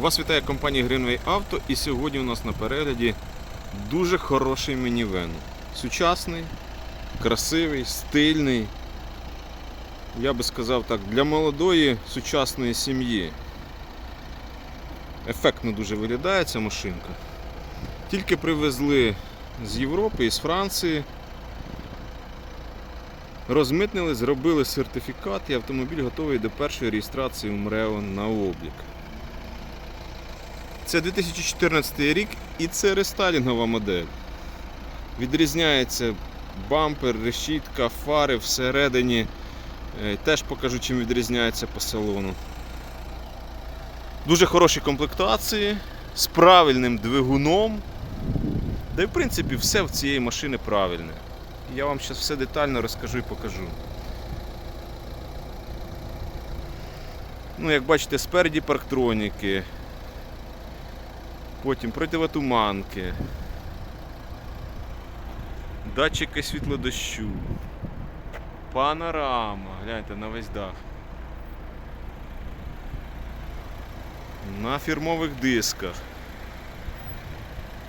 Вас вітає компанія Greenway Auto і сьогодні у нас на перегляді дуже хороший мінівен. Сучасний, красивий, стильний. Я би сказав так, для молодої сучасної сім'ї. Ефектно дуже виглядає ця машинка. Тільки привезли з Європи, із Франції. Розмитнили, зробили сертифікат і автомобіль готовий до першої реєстрації у МРЕО на облік. Це 2014 рік і це рестайлінгова модель. Відрізняється бампер, решітка, фари всередині. Е, Теж покажу, чим відрізняється по салону. Дуже хороші комплектації з правильним двигуном. Да і в принципі все в цієї машини правильне. Я вам зараз все детально розкажу і покажу. Ну, як бачите, спереді парктроніки, потім противотуманки, датчики світлодощу, панорама, гляньте на весь дах. На фірмових дисках.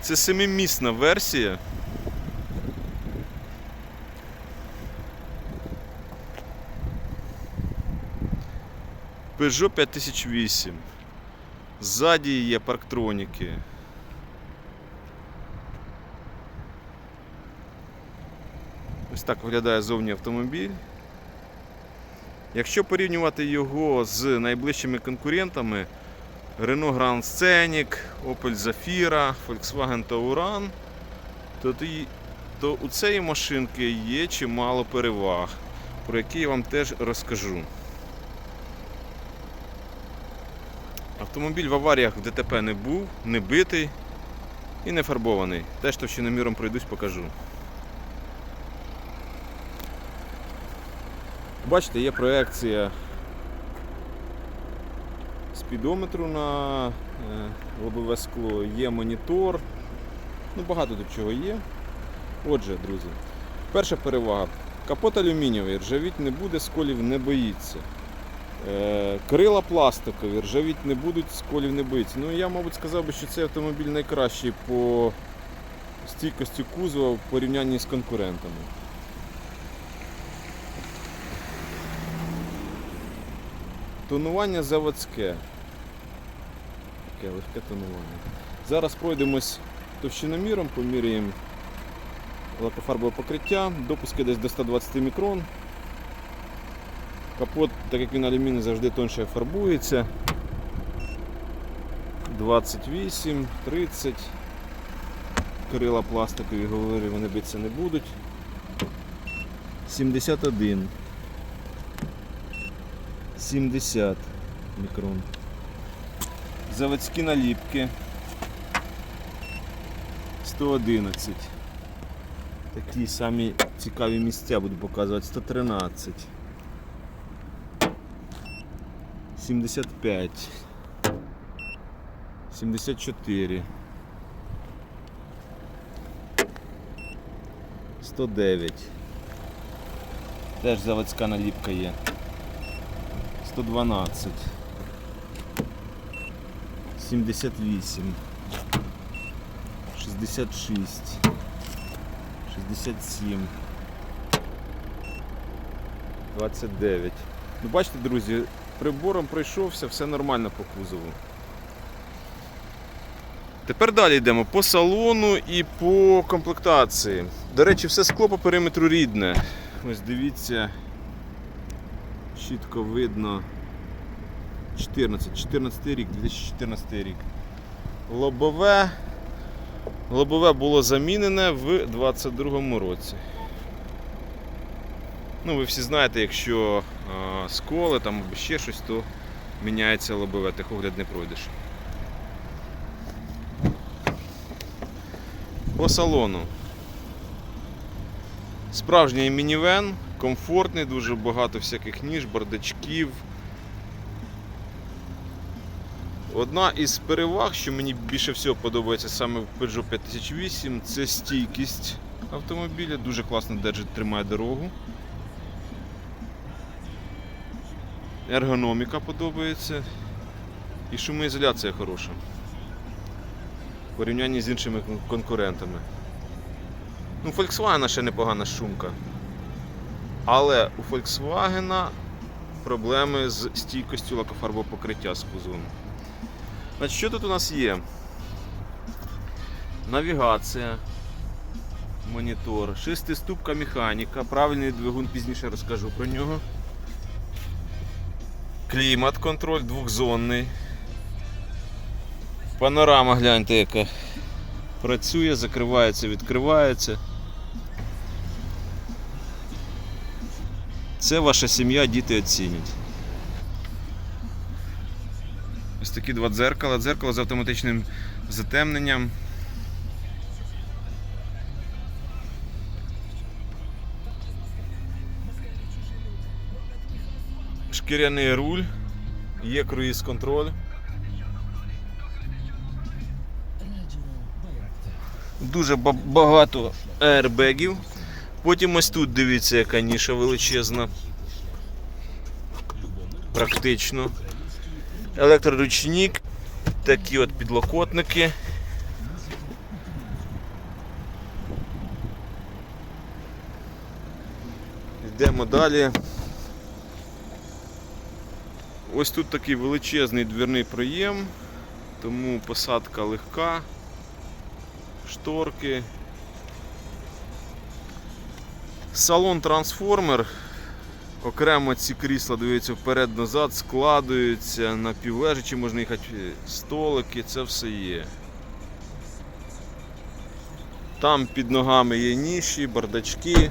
Це семимісна версія. Peugeot 5008. Ззаді є парктроніки. Ось так виглядає зовні автомобіль. Якщо порівнювати його з найближчими конкурентами Renault Grand Scenic, Opel Zafira, Volkswagen Tauran, то, то у цієї машинки є чимало переваг, про які я вам теж розкажу. Автомобіль в аваріях в ДТП не був, не битий і не фарбований. Теж товщиноміром пройдусь, покажу. Бачите, є проекція спідометру на е, лобове скло, є монітор. Ну, багато тут чого є. Отже, друзі, перша перевага. Капот алюмінієвий, ржавіть не буде, сколів не боїться. Е, Крила пластикові, ржавіть не будуть, сколів не боїться. Ну я, мабуть, сказав би, що цей автомобіль найкращий по стійкості кузова в порівнянні з конкурентами. Тонування заводське. Таке легке тонування. Зараз пройдемось товщиноміром, поміряємо лакофарбове покриття, допуски десь до 120 мікрон. Капот, так як він алюміній, завжди тонше фарбується. 28, 30. Крила пластикові, говорю, вони битися не будуть. 71. 70 мікрон. Заводські наліпки. 111. Такі самі цікаві місця буду показувати. 113. 75. 74. 109. Теж заводська наліпка є. 112. 78. 66. 67. 29. Ну, бачите, друзі, прибором пройшовся, все нормально по кузову. Тепер далі йдемо по салону і по комплектації. До речі, все скло по периметру рідне. Ось дивіться, чітко видно. 14, 14 рік, 2014 рік. Лобове. Лобове було замінене в 22 році. Ну, ви всі знаєте, якщо а, сколи там або ще щось, то міняється лобове, техогляд не пройдеш. По салону. Справжній мінівен, комфортний, дуже багато всяких ніж, бардачків. Одна із переваг, що мені більше всього подобається саме в Peugeot 5008, це стійкість автомобіля, дуже класно держить, тримає дорогу. Ергономіка подобається. І шумоізоляція хороша. В порівнянні з іншими конкурентами. Ну, Volkswagen ще непогана шумка. Але у Volkswagen проблеми з стійкістю лакофарбопокриття з кузовом. Значить, що тут у нас є? Навігація, монітор, шестиступка механіка, правильний двигун, пізніше розкажу про нього. Клімат контроль двохзонний. Панорама, гляньте, яка працює, закривається, відкривається. Це ваша сім'я, діти оцінять. Ось такі два дзеркала. Дзеркало з автоматичним затемненням. Шкіряний руль, є круїз контроль. Дуже ба- багато аербегів. Потім ось тут дивіться, яка ніша величезна. Практично. Електроручник, такі от підлокотники. Йдемо далі. Ось тут такий величезний двірний проєм, тому посадка легка, шторки. Салон трансформер. Окремо ці крісла дивляться вперед-назад, складуються на півлежачі, можна їхати столики, це все є. Там під ногами є ніші, бардачки.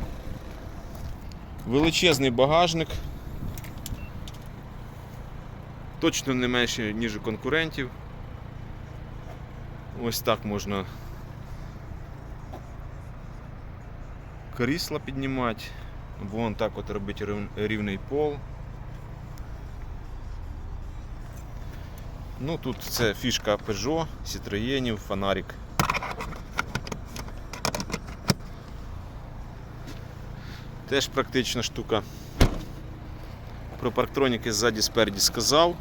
Величезний багажник. Точно не менше, ніж у конкурентів. Ось так можна крісла піднімати. Вон так от робити рівний пол. Ну тут це фішка Peugeot, Citroёnів, фонарик. Теж практична штука. Про парктроніки ззаді спереді сказав.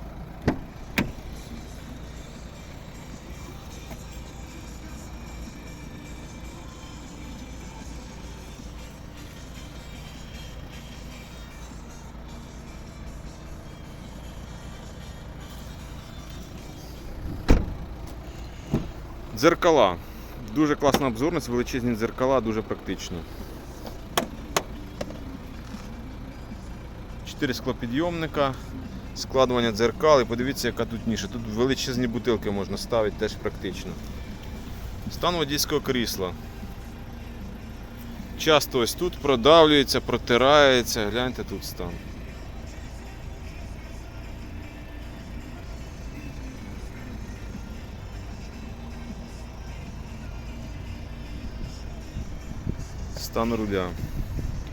Дзеркала. Дуже класна обзорність, величезні дзеркала, дуже практично. Чотири склопідйомника, складування дзеркал і подивіться, яка тут ніша. Тут величезні бутилки можна ставити, теж практично. Стан водійського крісла. Часто ось тут продавлюється, протирається. Гляньте тут стан. Стан руля.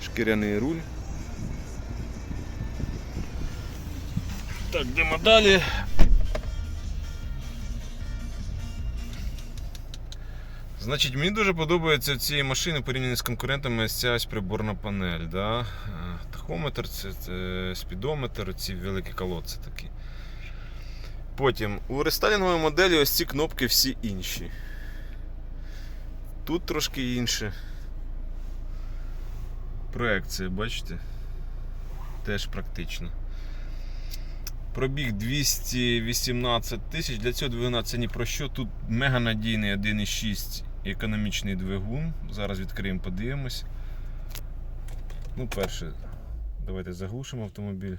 Шкіряний руль. Так, йдемо далі. Значить, мені дуже подобається цій машини порівняно з конкурентами ця ось приборна панель. Да? Е, Тахометр, це, це спідометр, ці великі колодці такі. Потім у рестайлінговій моделі ось ці кнопки всі інші. Тут трошки інше. Проекція, бачите? Теж практично. Пробіг 218 тисяч. Для цього двигуна це ні про що. Тут мега надійний 1,6 економічний двигун. Зараз відкриємо, подивимось. Ну, перше, давайте заглушимо автомобіль.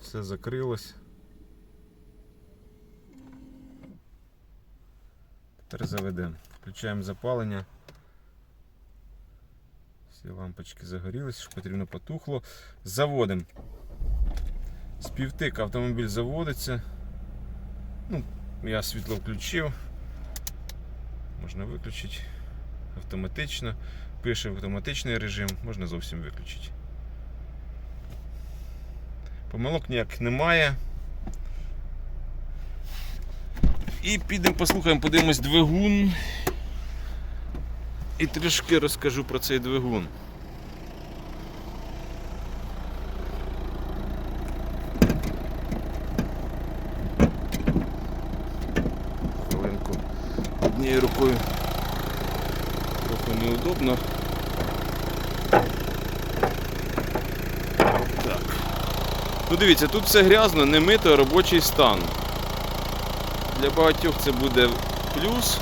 Все закрилось. Тепер заведемо. Включаємо запалення. Лампочки загорілись, що потрібно потухло. Заводимо. Співтик автомобіль заводиться. Ну, я світло включив. Можна виключити автоматично. Пише автоматичний режим, можна зовсім виключити. Помилок ніяк немає. І підемо послухаємо, подивимось двигун і трішки розкажу про цей двигун. Хвилинку. Однією рукою трохи неудобно. Так. Ну Дивіться, тут все грязно, не мито, робочий стан. Для багатьох це буде плюс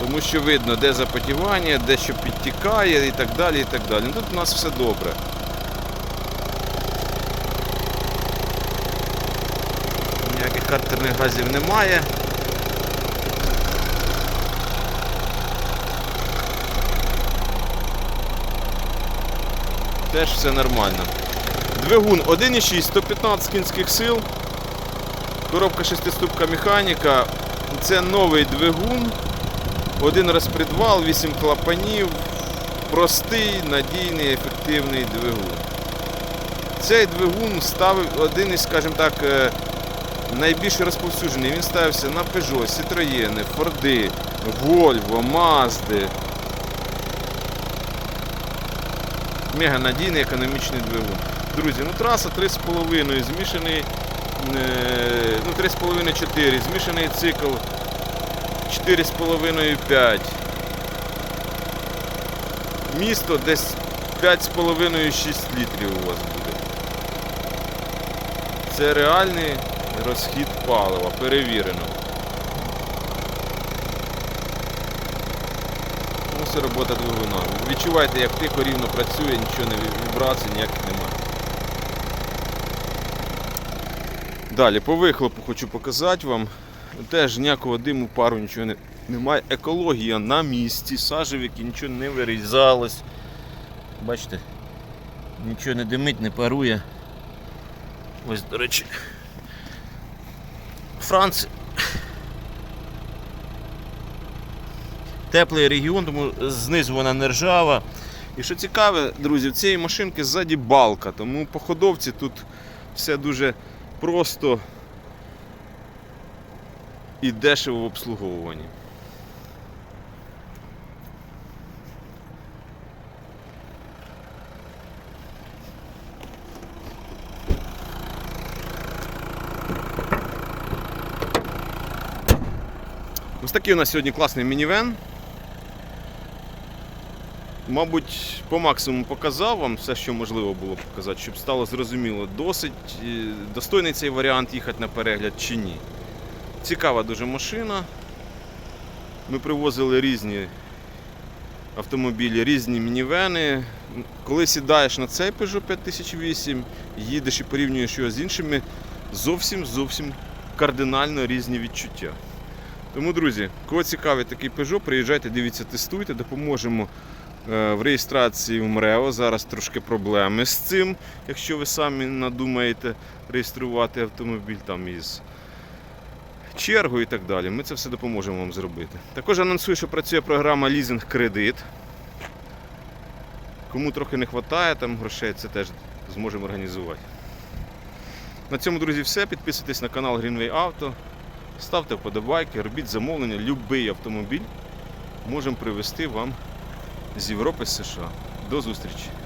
тому що видно, де запотівання, де що підтікає і так далі. і так далі. Ну, Тут у нас все добре. Ніяких картерних газів немає. Теж все нормально. Двигун 1,6, 115 кінських сил. Коробка шестиступка механіка. Це новий двигун. Один розпредвал, 8 клапанів. Простий, надійний, ефективний двигун. Цей двигун ставив один із, скажімо так, е, найбільш розповсюджений. Він ставився на Peugeot, Citroën, Ford, Volvo, Mazda. Мега надійний економічний двигун. Друзі, ну траса 3,5, змішаний, е, ну 3,5-4, змішаний цикл 4,5-5. Місто десь 5,5-6 літрів у вас буде. Це реальний розхід палива, перевірено. Ось робота двигуна. Відчувайте, як тихо рівно працює, нічого не вібрацій ніяких немає. Далі, по вихлопу хочу показати вам. Теж ніякого диму, пару, нічого не, немає. Екологія на місці, сажевики, нічого не вирізалось. Бачите, нічого не димить, не парує. Ось, до речі, Франція. Теплий регіон, тому знизу вона не ржава. І що цікаве, друзі, в цієї машинки ззаді балка, тому по ходовці тут все дуже просто і дешево в обслуговуванні. Ось такий у нас сьогодні класний мінівен. Мабуть, по максимуму показав вам все, що можливо було показати, щоб стало зрозуміло, досить е, достойний цей варіант їхати на перегляд чи ні. Цікава дуже машина. Ми привозили різні автомобілі, різні мінівени. Коли сідаєш на цей Peugeot 5008, їдеш і порівнюєш його з іншими, зовсім зовсім кардинально різні відчуття. Тому, друзі, кого цікавить такий Peugeot, приїжджайте, дивіться, тестуйте, допоможемо е, в реєстрації в МРЕО. Зараз трошки проблеми з цим, якщо ви самі надумаєте реєструвати автомобіль там із чергою і так далі. Ми це все допоможемо вам зробити. Також анонсую, що працює програма Лізинг Кредит. Кому трохи не вистачає там грошей, це теж зможемо організувати. На цьому, друзі, все. Підписуйтесь на канал Greenway Auto. Ставте вподобайки, робіть замовлення, будь-який автомобіль можемо привезти вам з Європи з США. До зустрічі!